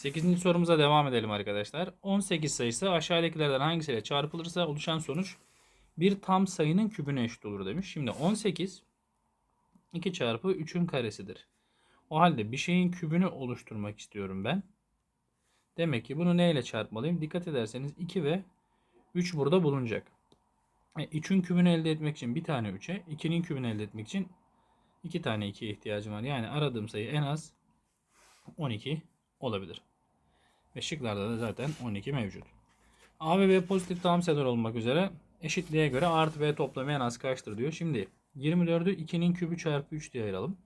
8. sorumuza devam edelim arkadaşlar. 18 sayısı aşağıdakilerden hangisiyle çarpılırsa oluşan sonuç bir tam sayının kübüne eşit olur demiş. Şimdi 18 2 çarpı 3'ün karesidir. O halde bir şeyin kübünü oluşturmak istiyorum ben. Demek ki bunu neyle çarpmalıyım? Dikkat ederseniz 2 ve 3 burada bulunacak. E, 3'ün kübünü elde etmek için bir tane 3'e, 2'nin kübünü elde etmek için 2 tane 2'ye ihtiyacım var. Yani aradığım sayı en az 12 olabilir. Ve şıklarda da zaten 12 mevcut. A ve B pozitif tam sayılar olmak üzere eşitliğe göre A artı B toplamı en az kaçtır diyor. Şimdi 24'ü 2'nin kübü çarpı 3 diye ayıralım.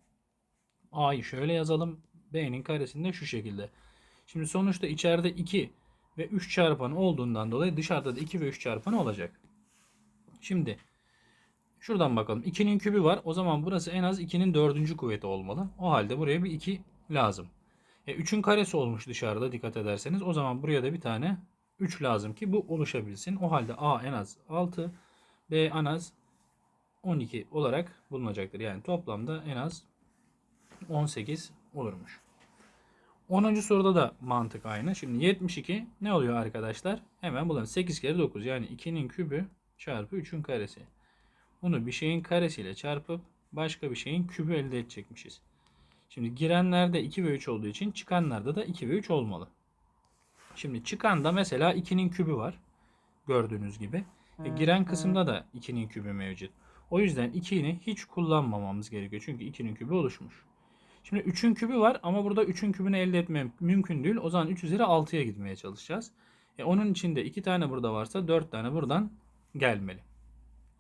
A'yı şöyle yazalım. B'nin karesini de şu şekilde. Şimdi sonuçta içeride 2 ve 3 çarpanı olduğundan dolayı dışarıda da 2 ve 3 çarpanı olacak. Şimdi şuradan bakalım. 2'nin kübü var. O zaman burası en az 2'nin dördüncü kuvveti olmalı. O halde buraya bir 2 lazım. E, 3'ün karesi olmuş dışarıda dikkat ederseniz. O zaman buraya da bir tane 3 lazım ki bu oluşabilsin. O halde A en az 6, B en az 12 olarak bulunacaktır. Yani toplamda en az 18 olurmuş. 10. soruda da mantık aynı. Şimdi 72 ne oluyor arkadaşlar? Hemen bulalım. 8 kere 9 yani 2'nin kübü çarpı 3'ün karesi. Bunu bir şeyin karesiyle çarpıp başka bir şeyin kübü elde edecekmişiz. Şimdi girenlerde 2 ve 3 olduğu için çıkanlarda da 2 ve 3 olmalı. Şimdi çıkanda mesela 2'nin kübü var. Gördüğünüz gibi. E, giren kısımda da 2'nin kübü mevcut. O yüzden 2'ni hiç kullanmamamız gerekiyor. Çünkü 2'nin kübü oluşmuş. Şimdi 3'ün kübü var ama burada 3'ün kübünü elde etmem mümkün değil. O zaman 3 üzeri 6'ya gitmeye çalışacağız. E, onun içinde 2 tane burada varsa 4 tane buradan gelmeli.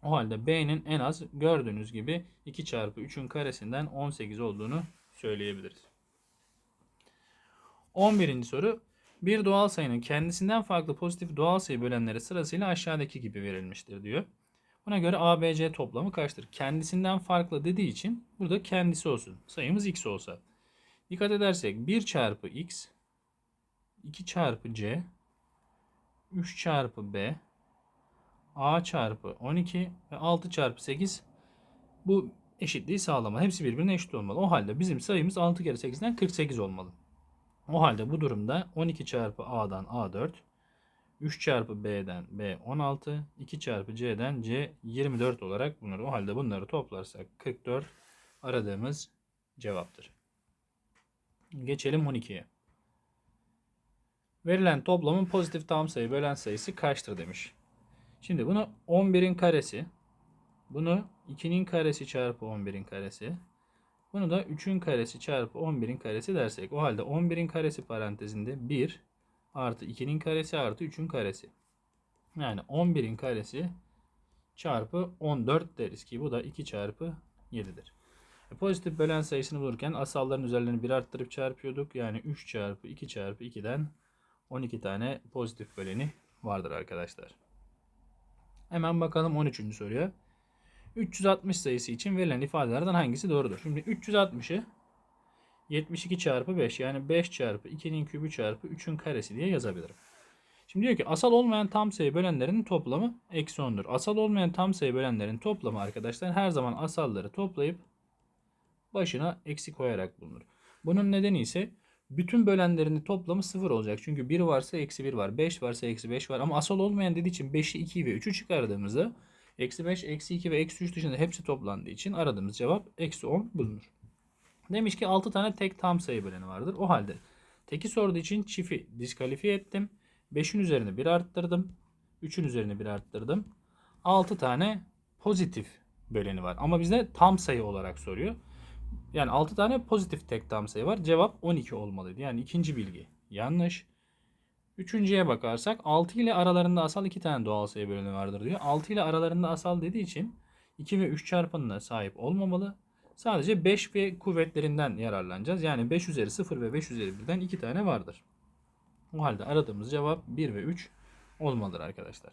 O halde B'nin en az gördüğünüz gibi 2 çarpı 3'ün karesinden 18 olduğunu söyleyebiliriz. 11. soru. Bir doğal sayının kendisinden farklı pozitif doğal sayı bölenleri sırasıyla aşağıdaki gibi verilmiştir diyor. Buna göre ABC toplamı kaçtır? Kendisinden farklı dediği için burada kendisi olsun. Sayımız x olsa. Dikkat edersek 1 çarpı x, 2 çarpı c, 3 çarpı b, a çarpı 12 ve 6 çarpı 8 bu eşitliği sağlamalı. Hepsi birbirine eşit olmalı. O halde bizim sayımız 6 kere 8'den 48 olmalı. O halde bu durumda 12 çarpı a'dan a4, 3 çarpı b'den b 16, 2 çarpı c'den c 24 olarak bulunur. O halde bunları toplarsak 44 aradığımız cevaptır. Geçelim 12'ye. Verilen toplamın pozitif tam sayı bölen sayısı kaçtır demiş. Şimdi bunu 11'in karesi, bunu 2'nin karesi çarpı 11'in karesi, bunu da 3'ün karesi çarpı 11'in karesi dersek. O halde 11'in karesi parantezinde 1 artı 2'nin karesi artı 3'ün karesi. Yani 11'in karesi çarpı 14 deriz ki bu da 2 çarpı 7'dir. E, pozitif bölen sayısını bulurken asalların üzerlerini bir arttırıp çarpıyorduk. Yani 3 çarpı 2 çarpı 2'den 12 tane pozitif böleni vardır arkadaşlar. Hemen bakalım 13. soruya. 360 sayısı için verilen ifadelerden hangisi doğrudur? Şimdi 360'ı 72 çarpı 5 yani 5 çarpı 2'nin kübü çarpı 3'ün karesi diye yazabilirim. Şimdi diyor ki asal olmayan tam sayı bölenlerin toplamı eksi 10'dur. Asal olmayan tam sayı bölenlerin toplamı arkadaşlar her zaman asalları toplayıp başına eksi koyarak bulunur. Bunun nedeni ise bütün bölenlerin toplamı 0 olacak. Çünkü 1 varsa eksi 1 var. 5 varsa eksi 5 var. Ama asal olmayan dediği için 5'i 2'yi ve 3'ü çıkardığımızda eksi 5, eksi 2 ve eksi 3 dışında hepsi toplandığı için aradığımız cevap eksi 10 bulunur. Demiş ki 6 tane tek tam sayı böleni vardır. O halde teki sorduğu için çifi diskalifiye ettim. 5'in üzerine 1 arttırdım. 3'ün üzerine 1 arttırdım. 6 tane pozitif böleni var. Ama bize tam sayı olarak soruyor. Yani 6 tane pozitif tek tam sayı var. Cevap 12 olmalıydı. Yani ikinci bilgi yanlış. Üçüncüye bakarsak 6 ile aralarında asal 2 tane doğal sayı böleni vardır diyor. 6 ile aralarında asal dediği için 2 ve 3 çarpanına sahip olmamalı. Sadece 5 ve kuvvetlerinden yararlanacağız. Yani 5 üzeri 0 ve 5 üzeri 1'den 2 tane vardır. O halde aradığımız cevap 1 ve 3 olmalıdır arkadaşlar.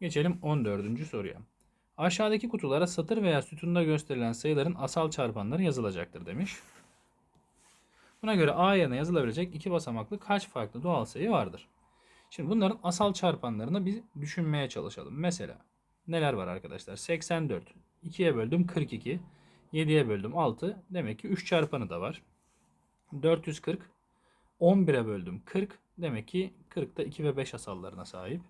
Geçelim 14. soruya. Aşağıdaki kutulara satır veya sütunda gösterilen sayıların asal çarpanları yazılacaktır demiş. Buna göre A yerine yazılabilecek iki basamaklı kaç farklı doğal sayı vardır? Şimdi bunların asal çarpanlarını bir düşünmeye çalışalım. Mesela neler var arkadaşlar? 84. 2'ye böldüm 42. 7'ye böldüm 6. Demek ki 3 çarpanı da var. 440. 11'e böldüm 40. Demek ki 40 da 2 ve 5 asallarına sahip.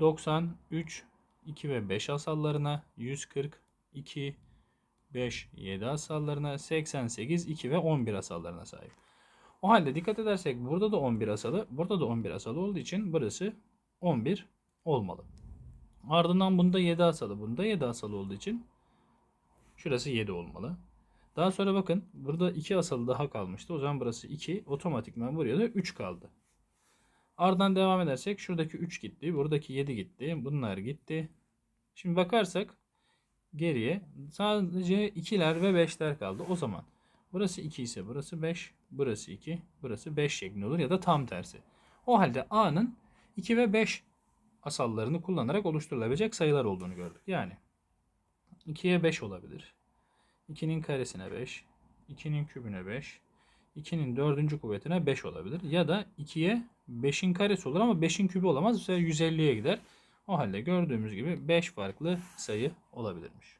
93 2 ve 5 asallarına 140 2 5 7 asallarına 88 2 ve 11 asallarına sahip. O halde dikkat edersek burada da 11 asalı, burada da 11 asalı olduğu için burası 11 olmalı. Ardından bunda 7 asalı, bunda 7 asalı olduğu için şurası 7 olmalı. Daha sonra bakın burada 2 asalı daha kalmıştı. O zaman burası 2. Otomatikman buraya da 3 kaldı. Ardından devam edersek şuradaki 3 gitti. Buradaki 7 gitti. Bunlar gitti. Şimdi bakarsak geriye sadece 2'ler ve 5'ler kaldı. O zaman burası 2 ise burası 5, burası 2, burası 5 şeklinde olur ya da tam tersi. O halde A'nın 2 ve 5 asallarını kullanarak oluşturulabilecek sayılar olduğunu gördük. Yani 2'ye 5 olabilir. 2'nin karesine 5, 2'nin kübüne 5, 2'nin dördüncü kuvvetine 5 olabilir. Ya da 2'ye 5'in karesi olur ama 5'in kübü olamaz. Sefer 150'ye gider. O halde gördüğümüz gibi 5 farklı sayı olabilirmiş.